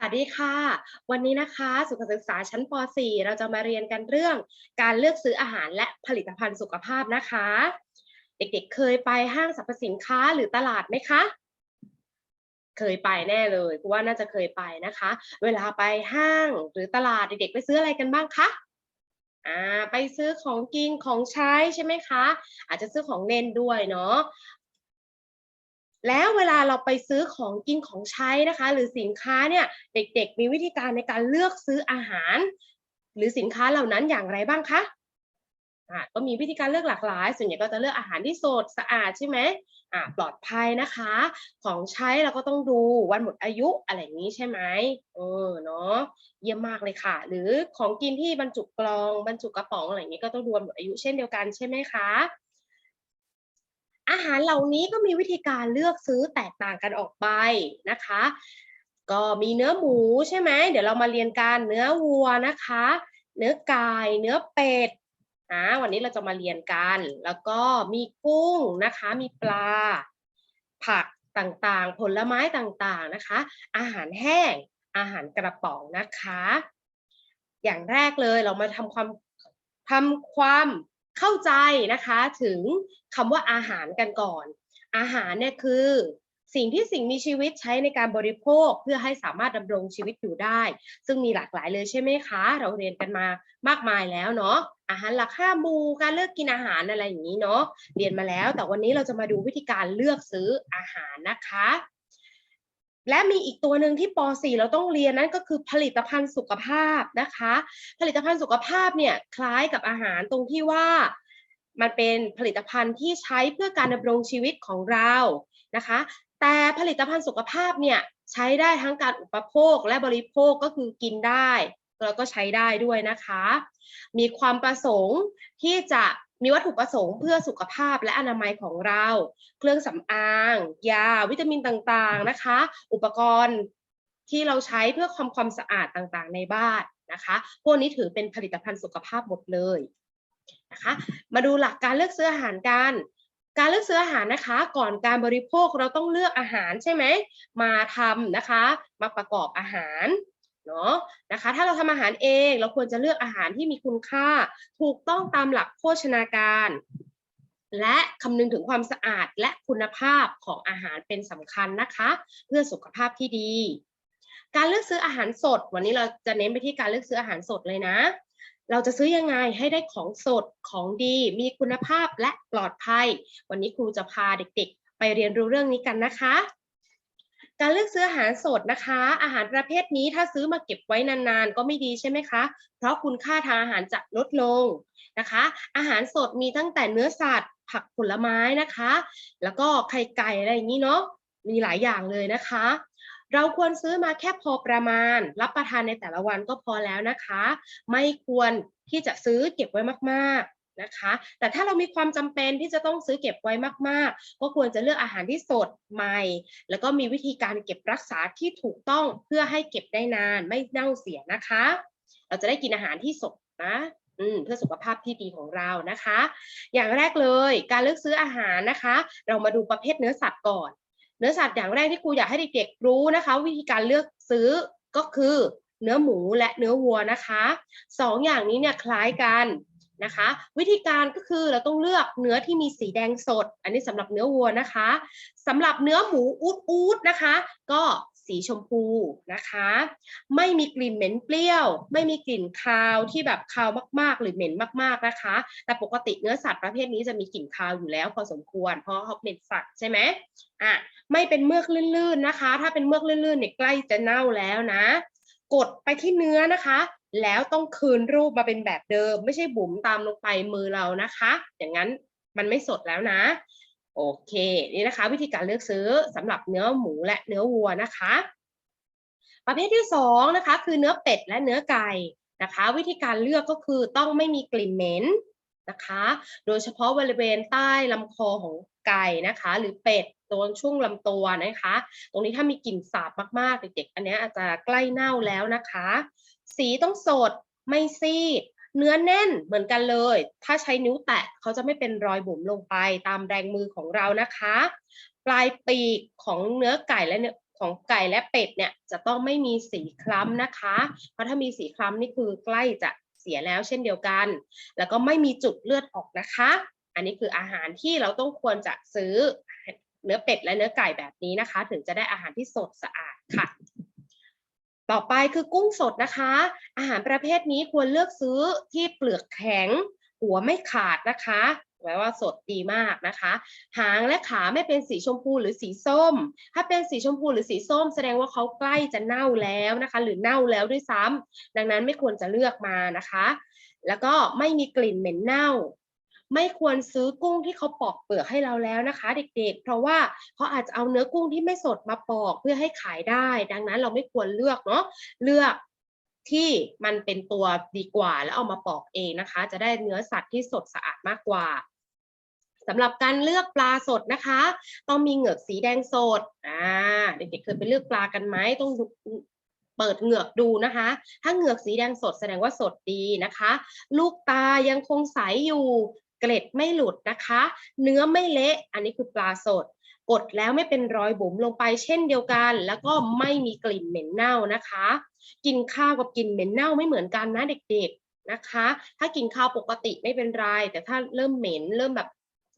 สวัสดีค่ะ วันนี้นะคะสุขศึกษาชั้นป .4 เราจะมาเรียนกันเรื่อง การเลือกซื้ออาหารและผลิตภัณฑ์สุขภาพนะคะ เด็กๆ เคยไปห้างสรรพสินค้าหรือตลาดไหมคะ เคยไปแน่เลยเพราะว่าน่าจะเคยไปนะคะ เวลาไปห้างหรือตลาดเด็กๆ ไปซื้ออะไรกันบ้างคะอ่าไปซื้อของกินของใช้ใช่ไหมคะ อาจจะซื้อของเล่นด้วยเนาะ แล้วเวลาเราไปซื้อของกินของใช้นะคะ หรือสินค้าเนี่ยเด็กๆ มีวิธีการในการเลือกซื้ออาหาร หรือสินค้าเหล่านั้นอย่างไรบ้างคะอ่าก็มีวิธีการเลือกหลากหลาย ส่วนใหญ่ก็จะเลือกอาหารที่สดสะอาดใช่ไหมอ่าปลอดภัยนะคะ ของใช้เราก็ต้องดูวันหมดอายุอะไรอย่างนี้ใช่ไหมเออเนาะเยี่ยมมากเลยค่ะ หรือของกินที่บรรจุกล่องบรรจุกระป๋องอะไรอย่างนี้ก็ต้องดูวันหมดอายุเช่นเดียวกันใช่ไหมคะ อาหารเหล่านี้ก็มีวิธีการเลือกซื้อแตกต่างกันออกไปนะคะ ก็มีเนื้อหมูใช่ไหมเดี๋ยวเรามาเรียนกันเนื้อวัวนะคะ เนื้อไก่เนื้อเป็ดอ่าวันนี้เราจะมาเรียนกัน แล้วก็มีกุ้งนะคะ มีปลา ผักต่างๆ ผลไม้ต่างๆนะคะ อาหารแห้ง อาหารกระป๋องนะคะ อย่างแรกเลยเรามาทำความทำความ เข้าใจนะคะถึงคำว่าอาหารกันก่อน อาหารเนี่ยคือ สิ่งที่สิ่งมีชีวิตใช้ในการบริโภคเพื่อให้สามารถดำรงชีวิตอยู่ได้ ซึ่งมีหลากหลายเลยใช่ไหมคะ เราเรียนกันมามากมายแล้วเนาะอาหารหลักห้ามูการเลือกกินอาหารอะไรอย่างนี้เนาะเรียนมาแล้ว แต่วันนี้เราจะมาดูวิธีการเลือกซื้ออาหารนะคะ และมีอีกตัวหนึ่งที่ป .4 เราต้องเรียนนั่นก็คือผลิตภัณฑ์สุขภาพนะคะ ผลิตภัณฑ์สุขภาพเนี่ยคล้ายกับอาหารตรงที่ว่ามันเป็นผลิตภัณฑ์ที่ใช้เพื่อการดำรงชีวิตของเรานะคะ แต่ผลิตภัณฑ์สุขภาพเนี่ยใช้ได้ทั้งการอุปโภคและบริโภคก็คือกินได้แล้วก็ใช้ได้ด้วยนะคะ มีความประสงค์ที่จะ มีวัตถุประสงค์เพื่อสุขภาพและอนามัยของเรา เครื่องสำอาง ยา วิตามินต่างๆนะคะ อุปกรณ์ที่เราใช้เพื่อความความสะอาดต่างๆ ในบ้านนะคะ พวกนี้ถือเป็นผลิตภัณฑ์สุขภาพหมดเลยนะคะ มาดูหลักการเลือกซื้ออาหารกันการเลือกซื้ออาหารนะคะ ก่อนการบริโภคเราต้องเลือกอาหารใช่ไหมมาทำนะคะ มาประกอบอาหาร เนาะนะคะถ้าเราทำอาหารเองเราควรจะเลือกอาหารที่มีคุณค่า ถูกต้องตามหลักโภชนาการ และคำนึงถึงความสะอาดและคุณภาพของอาหารเป็นสำคัญนะคะ เพื่อสุขภาพที่ดี การเลือกซื้ออาหารสด วันนี้เราจะเน้นไปที่การเลือกซื้ออาหารสดเลยนะ เราจะซื้อยังไงให้ได้ของสดของดี มีคุณภาพและปลอดภัย วันนี้ครูจะพาเด็กๆ ไปเรียนรู้เรื่องนี้กันนะคะ การเลือกซื้ออาหารสดนะคะ อาหารประเภทนี้ถ้าซื้อมาเก็บไว้นานๆ ก็ไม่ดีใช่ไหมคะ เพราะคุณค่าทางอาหารจะลดลงนะคะ อาหารสดมีตั้งแต่เนื้อสัตว์ผักผลไม้นะคะ แล้วก็ไข่ไก่อะไรอย่างนี้เนาะมีหลายอย่างเลยนะคะ เราควรซื้อมาแค่พอประมาณ รับประทานในแต่ละวันก็พอแล้วนะคะ ไม่ควรที่จะซื้อเก็บไว้มากๆ นะคะ แต่ถ้าเรามีความจำเป็นที่จะต้องซื้อเก็บไว้มาก ๆ ก็ควรจะเลือกอาหารที่สดใหม่ แล้วก็มีวิธีการเก็บรักษาที่ถูกต้องเพื่อให้เก็บได้นานไม่เน่าเสียนะคะ เราจะได้กินอาหารที่สดนะอืมเพื่อสุขภาพที่ดีของเรานะคะ อย่างแรกเลยการเลือกซื้ออาหารนะคะ เรามาดูประเภทเนื้อสัตว์ก่อน เนื้อสัตว์อย่างแรกที่ครูอยากให้เด็กๆรู้นะคะ วิธีการเลือกซื้อก็คือเนื้อหมูและเนื้อวัวนะคะสองอย่างนี้เนี่ยคล้ายกัน นะคะ วิธีการก็คือเราต้องเลือกเนื้อที่มีสีแดงสด อันนี้สำหรับเนื้อวัวนะคะสำหรับเนื้อหมูอูดๆนะคะ ก็สีชมพูนะคะ ไม่มีกลิ่นเหม็นเปรี้ยว ไม่มีกลิ่นคาวที่แบบคาวมาก ๆ หรือเหม็นมากๆนะคะ แต่ปกติเนื้อสัตว์ประเภทนี้จะมีกลิ่นคาวอยู่แล้วพอสมควร เพราะเขาเป็นสัตว์ใช่ไหมอะไม่เป็นเมือกลื่นๆนะคะ ถ้าเป็นเมือกลื่นๆเนี่ยใกล้จะเน่าแล้วนะ กดไปที่เนื้อนะคะ แล้วต้องคืนรูปมาเป็นแบบเดิม ไม่ใช่บุ๋มตามลงไปมือเรานะคะ อย่างนั้นมันไม่สดแล้วนะ โอเค นี่นะคะ วิธีการเลือกซื้อสำหรับเนื้อหมูและเนื้อวัวนะคะ ประเภทที่สองนะคะ คือเนื้อเป็ดและเนื้อไก่นะคะ วิธีการเลือกก็คือต้องไม่มีกลิ่นเหม็นนะคะ โดยเฉพาะบริเวณใต้ลำคอของไก่นะคะ หรือเป็ดตรงช่วงลำตัวนะคะ ตรงนี้ถ้ามีกลิ่นสาบมากๆเด็กๆอันนี้อาจจะใกล้เน่าแล้วนะคะ สีต้องสดไม่ซีด เนื้อแน่นเหมือนกันเลย ถ้าใช้นิ้วแตะเขาจะไม่เป็นรอยบุ๋มลงไปตามแรงมือของเรานะคะ ปลายปีกของเนื้อไก่และเนื้อของไก่และเป็ดเนี่ยจะต้องไม่มีสีคล้ำนะคะ เพราะถ้ามีสีคล้ำนี่คือใกล้จะเสียแล้วเช่นเดียวกัน แล้วก็ไม่มีจุดเลือดออกนะคะ อันนี้คืออาหารที่เราต้องควรจะซื้อเนื้อเป็ดและเนื้อไก่แบบนี้นะคะ ถึงจะได้อาหารที่สดสะอาดค่ะ ต่อไปคือกุ้งสดนะคะ อาหารประเภทนี้ควรเลือกซื้อที่เปลือกแข็ง หัวไม่ขาดนะคะแปลว่าสดดีมากนะคะ หางและขาไม่เป็นสีชมพูหรือสีส้ม ถ้าเป็นสีชมพูหรือสีส้ม แสดงว่าเขาใกล้จะเน่าแล้วนะคะ หรือเน่าแล้วด้วยซ้ำดังนั้นไม่ควรจะเลือกมานะคะ แล้วก็ไม่มีกลิ่นเหม็นเน่า ไม่ควรซื้อกุ้งที่เขาปอกเปลือกให้เราแล้วนะคะ เด็กๆ เพราะว่าเขาอาจจะเอาเนื้อกุ้งที่ไม่สดมาปอกเพื่อให้ขายได้ ดังนั้นเราไม่ควรเลือกเนาะเลือกที่มันเป็นตัวดีกว่าแล้วเอามาปอกเองนะคะ จะได้เนื้อสัตว์ที่สดสะอาดมากกว่าสำหรับการเลือกปลาสดนะคะ ต้องมีเหงือกสีแดงสดอ่าเด็กๆเคยไปเลือกปลากันไหมต้องเปิดเหงือกดูนะคะ ถ้าเหงือกสีแดงสดแสดงว่าสดดีนะคะ ลูกตายังคงใสอยู่ เกล็ดไม่หลุดนะคะ เนื้อไม่เละ อันนี้คือปลาสด กดแล้วไม่เป็นรอยบุ๋มลงไปเช่นเดียวกัน แล้วก็ไม่มีกลิ่นเหม็นเน่านะคะ กินข้าวกับกินเหม็นเน่าไม่เหมือนกันนะเด็กๆนะคะ ถ้ากินข้าวปกติไม่เป็นไร แต่ถ้าเริ่มเหม็นเริ่มแบบ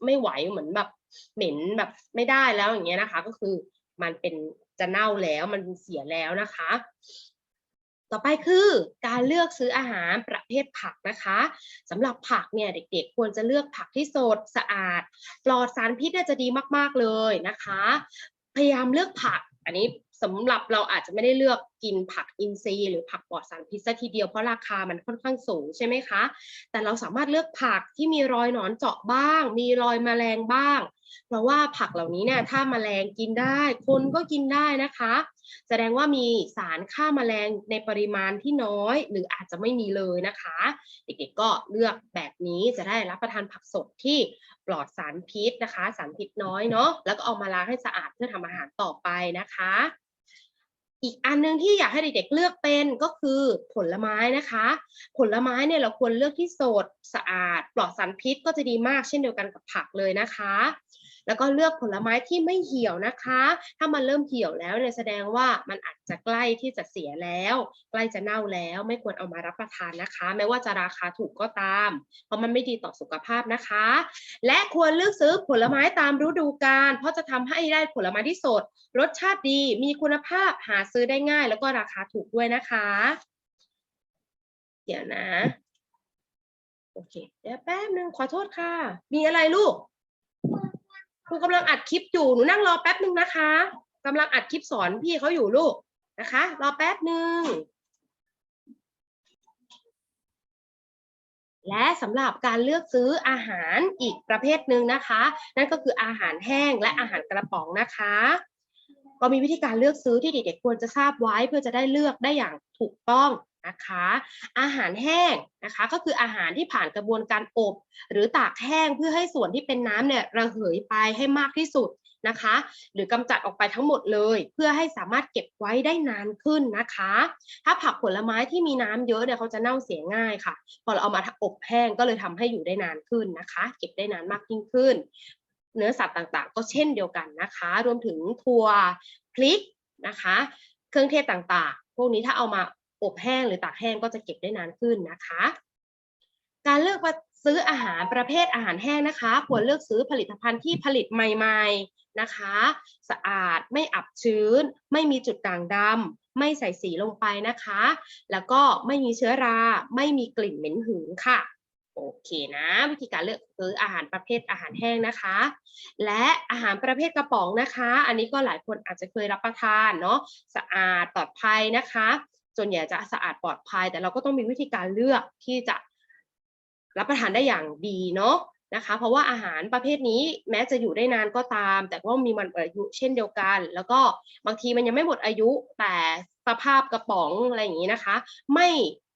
ไม่ไหวเหมือนแบบเหม็นแบบไม่ได้แล้วอย่างเงี้ยนะคะ ก็คือมันเป็นจะเน่าแล้วมันเสียแล้วนะคะ ต่อไปคือการเลือกซื้ออาหารประเภทผักนะคะสำหรับผักเนี่ยเด็กๆ ควรจะเลือกผักที่สดสะอาด ปลอดสารพิษน่าจะดีมากๆเลยนะคะ พยายามเลือกผักอันนี้สำหรับเราอาจจะไม่ได้เลือกกินผักอินทรีย์หรือผักปลอดสารพิษซะทีเดียวเพราะราคามันค่อนข้างสูงใช่ไหมคะ แต่เราสามารถเลือกผักที่มีรอยหนอนเจาะบ้าง มีรอยแมลงบ้าง เพราะว่าผักเหล่านี้เนี่ยถ้าแมลงกินได้ คนก็กินได้นะคะ แสดงว่ามีสารฆ่าแมลงในปริมาณที่น้อย หรืออาจจะไม่มีเลยนะคะ เด็กๆก็เลือกแบบนี้จะได้รับประทานผักสดที่ปลอดสารพิษนะคะ สารพิษน้อยเนาะแล้วก็เอามาล้างให้สะอาดเพื่อทำอาหารต่อไปนะคะอีกอันหนึงที่อยากให้เด็กๆเลือกเป็นก็คือผลไม้นะคะ ผลไม้เนี่ยเราควรเลือกที่สดสะอาด ปลอดสารพิษก็จะดีมากเช่นเดียวกันกับผักเลยนะคะ แล้วก็เลือกผลไม้ที่ไม่เหี่ยวนะคะ ถ้ามันเริ่มเหี่ยวแล้วเนี่ยแสดงว่ามันอาจจะใกล้ที่จะเสียแล้ว ใกล้จะเน่าแล้วไม่ควรเอามารับประทานนะคะ แม้ว่าจะราคาถูกก็ตาม เพราะมันไม่ดีต่อสุขภาพนะคะ และควรเลือกซื้อผลไม้ตามฤดูกาลเพราะจะทำให้ได้ผลไม้ที่สด รสชาติดีมีคุณภาพหาซื้อได้ง่าย แล้วก็ราคาถูกด้วยนะคะ เดี๋ยวนะ โอเค เดี๋ยวแป๊บนึงขอโทษค่ะ มีอะไรลูก รูกำลังอัดคลิปอยู่หนูนั่งรอแป๊บหนึ่งนะคะกำลังอัดคลิปสอนพี่เขาอยู่ลูกนะคะ รอแป๊บหนึ่งและสำหรับการเลือกซื้ออาหารอีกประเภทหนึ่งนะคะ นั่นก็คืออาหารแห้งและอาหารกระป๋องนะคะ ก็มีวิธีการเลือกซื้อที่เด็กๆควรจะทราบไว้เพื่อจะได้เลือกได้อย่างถูกต้อง นะคะ อาหารแห้งนะคะก็คืออาหารที่ผ่านกระบวนการอบ หรือตากแห้งเพื่อให้ส่วนที่เป็นน้ำเนี่ยระเหยไปให้มากที่สุดนะคะ หรือกำจัดออกไปทั้งหมดเลย เพื่อให้สามารถเก็บไว้ได้นานขึ้นนะคะ ถ้าผักผลไม้ที่มีน้ำเยอะเนี่ยเขาจะเน่าเสียง่ายค่ะ พอเราเอามาอบแห้งก็เลยทำให้อยู่ได้นานขึ้นนะคะ เก็บได้นานมากยิ่งขึ้น เนื้อสัตว์ต่างๆ ก็เช่นเดียวกันนะคะ รวมถึงถั่วพริกนะคะ เครื่องเทศต่างๆ พวกนี้ถ้าเอามา อบแห้งหรือตากแห้งก็จะเก็บได้นานขึ้นนะคะ การเลือกซื้ออาหารประเภทอาหารแห้งนะคะ ควรเลือกซื้อผลิตภัณฑ์ที่ผลิตใหม่ๆนะคะ สะอาดไม่อับชื้น ไม่มีจุดด่างดำไม่ใส่สีลงไปนะคะ แล้วก็ไม่มีเชื้อรา ไม่มีกลิ่นเหม็นหืนค่ะโอเคนะ วิธีการเลือกซื้ออาหารประเภทอาหารแห้งนะคะ และอาหารประเภทกระป๋องนะคะ อันนี้ก็หลายคนอาจจะเคยรับประทานเนาะสะอาดปลอดภัยนะคะ ส่วนใหญ่จะสะอาดปลอดภัย แต่เราก็ต้องมีวิธีการเลือกที่จะรับประทานได้อย่างดีเนาะนะคะ เพราะว่าอาหารประเภทนี้แม้จะอยู่ได้นานก็ตาม แต่ก็มีมันอายุเช่นเดียวกัน แล้วก็บางทีมันยังไม่หมดอายุแต่สภาพกระป๋องอะไรอย่างนี้นะคะ ไม่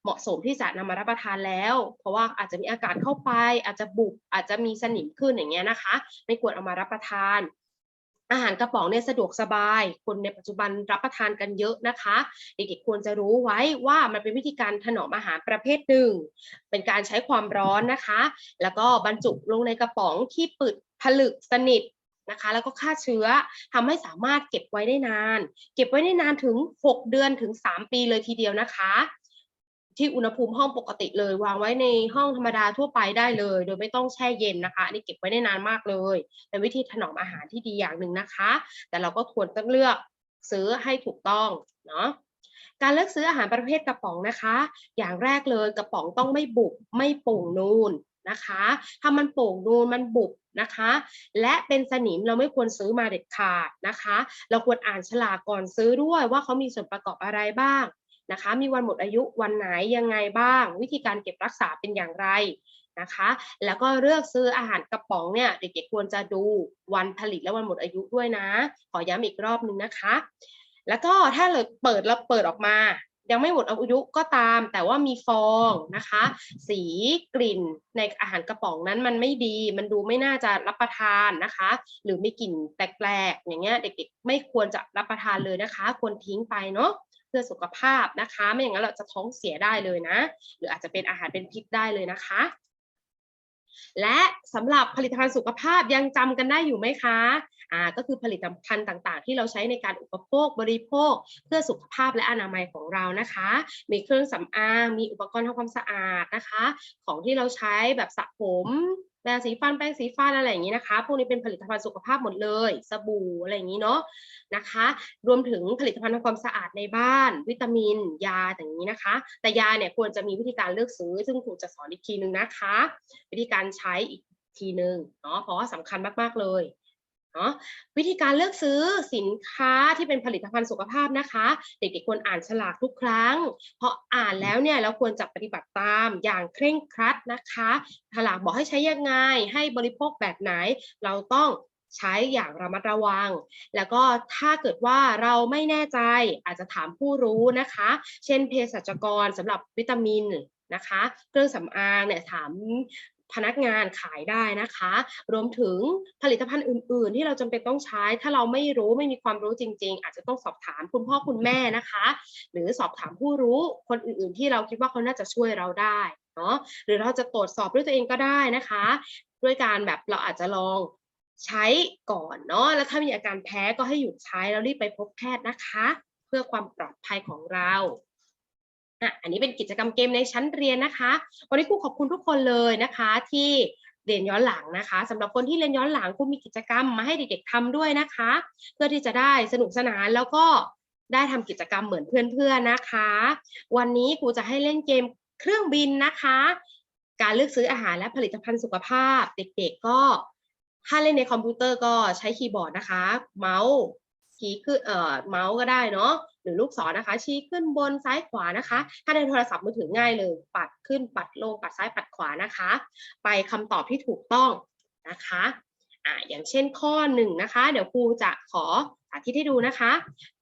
เหมาะสมที่จะนำมารับประทานแล้ว เพราะว่าอาจจะมีอากาศเข้าไป อาจจะบุบอาจจะมีสนิมขึ้นอย่างเงี้ยนะคะ ไม่ควรเอามารับประทาน อาหารกระป๋องเนี่ยสะดวกสบาย คนในปัจจุบันรับประทานกันเยอะนะคะ เด็กๆควรจะรู้ไว้ว่ามันเป็นวิธีการถนอมอาหารประเภทหนึ่ง เป็นการใช้ความร้อนนะคะ แล้วก็บรรจุลงในกระป๋องที่ปิดผลึกสนิทนะคะ แล้วก็ฆ่าเชื้อทำให้สามารถเก็บไว้ได้นาน เก็บไว้ได้นานถึง 6 เดือนถึง 3 ปีเลยทีเดียวนะคะ ที่อุณหภูมิห้องปกติเลย วางไว้ในห้องธรรมดาทั่วไปได้เลย โดยไม่ต้องแช่เย็นนะคะอันนี้เก็บไว้ได้นานมากเลย เป็นวิธีถนอมอาหารที่ดีอย่างหนึ่งนะคะ แต่เราก็ควรต้องเลือกซื้อให้ถูกต้องเนาะการเลือกซื้ออาหารประเภทกระป๋องนะคะ อย่างแรกเลยกระป๋องต้องไม่บุบไม่โป่งนูนนะคะ ถ้ามันโป่งนูนมันบุบนะคะ และเป็นสนิมเราไม่ควรซื้อมาเด็ดขาดนะคะ เราควรอ่านฉลากก่อนซื้อด้วยว่าเขามีส่วนประกอบอะไรบ้าง นะคะ มีวันหมดอายุวันไหนยังไงบ้าง วิธีการเก็บรักษาเป็นอย่างไรนะคะ แล้วก็เลือกซื้ออาหารกระป๋องเนี่ยเด็กๆควรจะดูวันผลิตและวันหมดอายุด้วยนะ ขอย้ำอีกรอบนึงนะคะ แล้วก็ถ้าเลยเปิดแล้วเปิดออกมา ยังไม่หมดอายุก็ตาม แต่ว่ามีฟองนะคะ สีกลิ่นในอาหารกระป๋องนั้นมันไม่ดี มันดูไม่น่าจะรับประทานนะคะ หรือมีกลิ่นแปลกๆอย่างเงี้ยเด็กๆ ไม่ควรจะรับประทานเลยนะคะ ควรทิ้งไปเนาะ พื่อสุขภาพนะคะ ไม่อย่างนั้นเราจะท้องเสียได้เลยนะ หรืออาจจะเป็นอาหารเป็นพิษได้เลยนะคะ และสำหรับผลิตภัณฑ์สุขภาพยังจำกันได้อยู่ไหมคะอ่าก็คือผลิตภัณฑ์ต่างๆ ที่เราใช้ในการอุปโภคบริโภค เพื่อสุขภาพและอนามัยของเรานะคะ มีเครื่องสำอางมีอุปกรณ์ทำความสะอาดนะคะ ของที่เราใช้แบบสระผม แปรงสีฟันแปรงสีฟันอะไรอย่างนี้นะคะ พวกนี้เป็นผลิตภัณฑ์สุขภาพหมดเลย สบู่อะไรอย่างนี้เนาะนะคะ รวมถึงผลิตภัณฑ์ทำความสะอาดในบ้าน วิตามิน ยาอย่างนี้นะคะ แต่ยาเนี่ยควรจะมีวิธีการเลือกซื้อ ซึ่งครูจะสอนอีกทีนึงนะคะ วิธีการใช้อีกทีนึงเนาะเพราะว่าสำคัญมากๆเลย เนาะวิธีการเลือกซื้อสินค้าที่เป็นผลิตภัณฑ์สุขภาพนะคะ เด็กๆควรอ่านฉลากทุกครั้ง เพราะอ่านแล้วเนี่ยเราควรจะปฏิบัติตามอย่างเคร่งครัดนะคะฉลากบอกให้ใช้ยังไง ให้บริโภคแบบไหน เราต้องใช้อย่างระมัดระวัง แล้วก็ถ้าเกิดว่าเราไม่แน่ใจอาจจะถามผู้รู้นะคะ เช่นเภสัชกรสำหรับวิตามินนะคะ เครื่องสำอางเนี่ยถาม พนักงานขายได้นะคะ รวมถึงผลิตภัณฑ์อื่น ๆ ที่เราจำเป็นต้องใช้ ถ้าเราไม่รู้ไม่มีความรู้จริง ๆ อาจจะต้องสอบถามคุณพ่อคุณแม่นะคะ หรือสอบถามผู้รู้คนอื่น ๆ ที่เราคิดว่าเขาน่าจะช่วยเราได้เนาะหรือเราจะตรวจสอบด้วยตัวเองก็ได้นะคะ ด้วยการแบบเราอาจจะลองใช้ก่อนเนาะแล้วถ้ามีอาการแพ้ก็ให้หยุดใช้แล้วรีบไปพบแพทย์นะคะ เพื่อความปลอดภัยของเรา อะอันนี้เป็นกิจกรรมเกมในชั้นเรียนนะคะ วันนี้ครูขอบคุณทุกคนเลยนะคะ ที่เรียนย้อนหลังนะคะสำหรับคนที่เรียนย้อนหลังครูมีกิจกรรมมาให้เด็กๆทำด้วยนะคะ เพื่อที่จะได้สนุกสนานแล้วก็ได้ทำกิจกรรมเหมือนเพื่อนๆนะคะ วันนี้ครูจะให้เล่นเกมเครื่องบินนะคะ การเลือกซื้ออาหารและผลิตภัณฑ์สุขภาพ เด็กๆก็ถ้าเล่นในคอมพิวเตอร์ก็ใช้คีย์บอร์ดนะคะ เมาส์ชี้ขึ้นเอ่อเมาส์ก็ได้เนาะ หรือลูกศรนะคะ ชี้ขึ้นบนซ้ายขวานะคะ ถ้าในโทรศัพท์มือถือง่ายเลย ปัดขึ้นปัดลงปัดซ้ายปัดขวานะคะ ไปคำตอบที่ถูกต้องนะคะอ่าอย่างเช่นข้อหนึ่งนะคะ เดี๋ยวครูจะขอสาธิตให้ดูนะคะ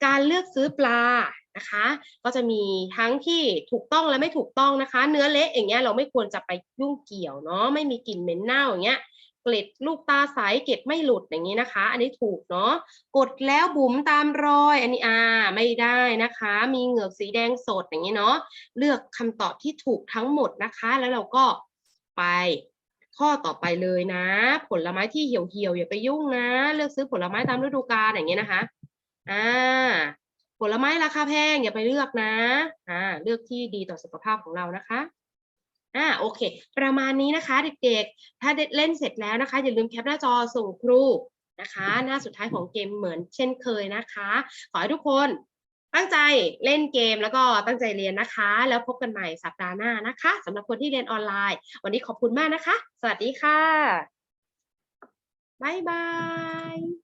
การเลือกซื้อปลานะคะ ก็จะมีทั้งที่ถูกต้องและไม่ถูกต้องนะคะ เนื้อเละอย่างเงี้ยเราไม่ควรจะไปยุ่งเกี่ยวเนาะไม่มีกลิ่นเหม็นเน่าอย่างเงี้ย เกล็ดลูกตาใสเกล็ดไม่หลุดอย่างนี้นะคะ อันนี้ถูกเนาะกดแล้วบุ๋มตามรอย อันนี้อ่าไม่ได้นะคะ มีเหงือกสีแดงสดอย่างนี้เนาะเลือกคำตอบที่ถูกทั้งหมดนะคะ แล้วเราก็ไปข้อต่อไปเลยนะ ผลไม้ที่เหี่ยวเหี่ยวๆอย่าไปยุ่งนะ เลือกซื้อผลไม้ตามฤดูกาลอย่างนี้นะคะอ่าผลไม้ราคาแพงอย่าไปเลือกนะอ่าเลือกที่ดีต่อสุขภาพของเรานะคะ อ่าโอเค ประมาณนี้นะคะเด็กๆ ถ้าเล่นเสร็จแล้วนะคะ อย่าลืมแคปหน้าจอส่งครูนะคะ หน้าสุดท้ายของเกมเหมือนเช่นเคยนะคะ ขอให้ทุกคนตั้งใจเล่นเกมแล้วก็ตั้งใจเรียนนะคะ แล้วพบกันใหม่สัปดาห์หน้านะคะสำหรับคนที่เรียนออนไลน์ วันนี้ขอบคุณมากนะคะ สวัสดีค่ะบ๊ายบาย